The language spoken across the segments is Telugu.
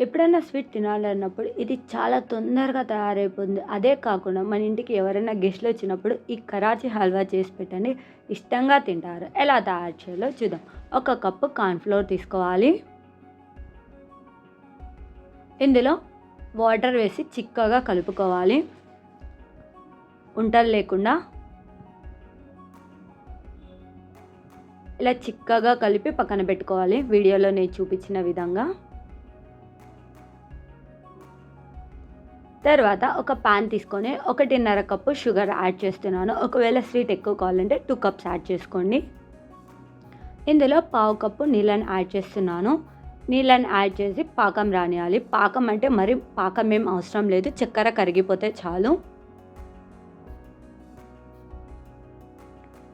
ఎప్పుడైనా స్వీట్ తినాలన్నప్పుడు ఇది చాలా తొందరగా తయారైపోతుంది. అదే కాకుండా మన ఇంటికి ఎవరైనా గెస్ట్లు వచ్చినప్పుడు ఈ కరాచీ హల్వా చేసి పెట్టండి. ఇష్టంగా తింటారు. ఎలా తయారు చేయాలో చూద్దాం. ఒక కప్పు కార్న్ఫ్లోర్ తీసుకోవాలి. ఇందులో వాటర్ వేసి చిక్కగా కలుపుకోవాలి. ఉంటలు లేకుండా ఇలా చిక్కగా కలిపి పక్కన పెట్టుకోవాలి. వీడియోలో నేను చూపించిన విధంగా. తర్వాత ఒక పాన్ తీసుకొని ఒకటిన్నర కప్పు షుగర్ యాడ్ చేస్తున్నాను. ఒకవేళ స్వీట్ ఎక్కువ కావాలంటే టూ కప్స్ యాడ్ చేసుకోండి. ఇందులో పావు కప్పు నీళ్ళని యాడ్ చేస్తున్నాను. నీళ్ళని యాడ్ చేసి పాకం రానియాలి. పాకం అంటే మరి పాకం ఏం అవసరం లేదు. చక్కెర కరిగిపోతే చాలు.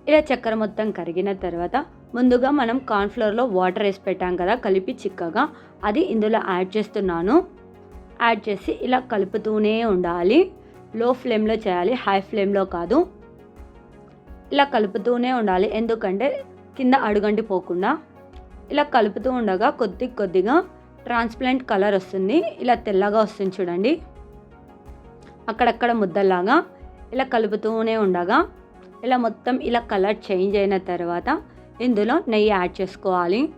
ఇలా చక్కెర మొత్తం కరిగిన తర్వాత ముందుగా మనం కార్న్ఫ్లోర్లో వాటర్ వేసి పెట్టాం కదా కలిపి చిక్కగా అది ఇందులో యాడ్ చేస్తున్నాను. యాడ్ చేసి ఇలా కలుపుతూనే ఉండాలి. లో ఫ్లేమ్లో చేయాలి. హై ఫ్లేమ్లో కాదు. ఇలా కలుపుతూనే ఉండాలి. ఎందుకంటే కింద అడుగంటి పోకుండా. ఇలా కలుపుతూ ఉండగా కొద్ది కొద్దిగా ట్రాన్స్ప్లెంట్ కలర్ వస్తుంది. ఇలా తెల్లగా వస్తుంది చూడండి. అక్కడక్కడ ముద్దలాగా ఇలా కలుపుతూనే ఉండగా ఇలా మొత్తం ఇలా కలర్ చేంజ్ అయిన తర్వాత ఇందులో నెయ్యి యాడ్ చేసుకోవాలి.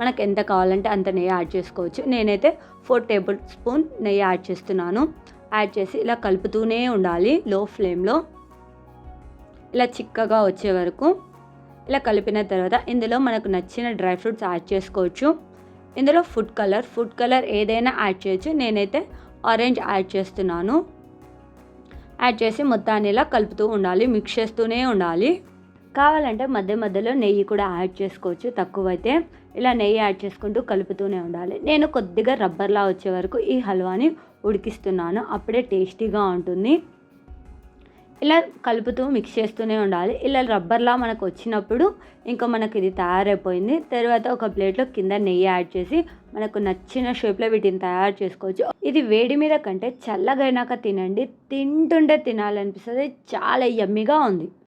మనకు ఎంత కావాలంటే అంత నెయ్యి యాడ్ చేసుకోవచ్చు. నేనైతే ఫోర్ టేబుల్ స్పూన్ నెయ్యి యాడ్ చేస్తున్నాను. యాడ్ చేసి ఇలా కలుపుతూనే ఉండాలి లో ఫ్లేమ్లో. ఇలా చిక్కగా వచ్చే వరకు ఇలా కలిపిన తర్వాత ఇందులో మనకు నచ్చిన డ్రై ఫ్రూట్స్ యాడ్ చేసుకోవచ్చు. ఇందులో ఫుడ్ కలర్ ఫుడ్ కలర్ ఏదైనా యాడ్ చేయొచ్చు. నేనైతే ఆరెంజ్ యాడ్ చేస్తున్నాను. యాడ్ చేసి మొత్తాన్ని ఇలా కలుపుతూ ఉండాలి మిక్స్ చేస్తూనే ఉండాలి. కావాలంటే మధ్య మధ్యలో నెయ్యి కూడా యాడ్ చేసుకోవచ్చు. తక్కువైతే ఇలా నెయ్యి యాడ్ చేసుకుంటూ కలుపుతూనే ఉండాలి. నేను కొద్దిగా రబ్బర్లా వచ్చే వరకు ఈ హల్వాని ఉడికిస్తున్నాను. అప్పుడే టేస్టీగా ఉంటుంది. ఇలా కలుపుతూ మిక్స్ చేస్తూనే ఉండాలి. ఇలా రబ్బర్లా మనకు వచ్చినప్పుడు ఇంకా మనకి ఇది తయారైపోయింది. తర్వాత ఒక ప్లేట్లో కింద నెయ్యి యాడ్ చేసి మనకు నచ్చిన షేప్లో వీటిని తయారు చేసుకోవచ్చు. ఇది వేడి మీద కంటే చల్లగైనాక తినండి. తింటుంటే తినాలనిపిస్తుంది. చాలా యమ్మిగా ఉంది.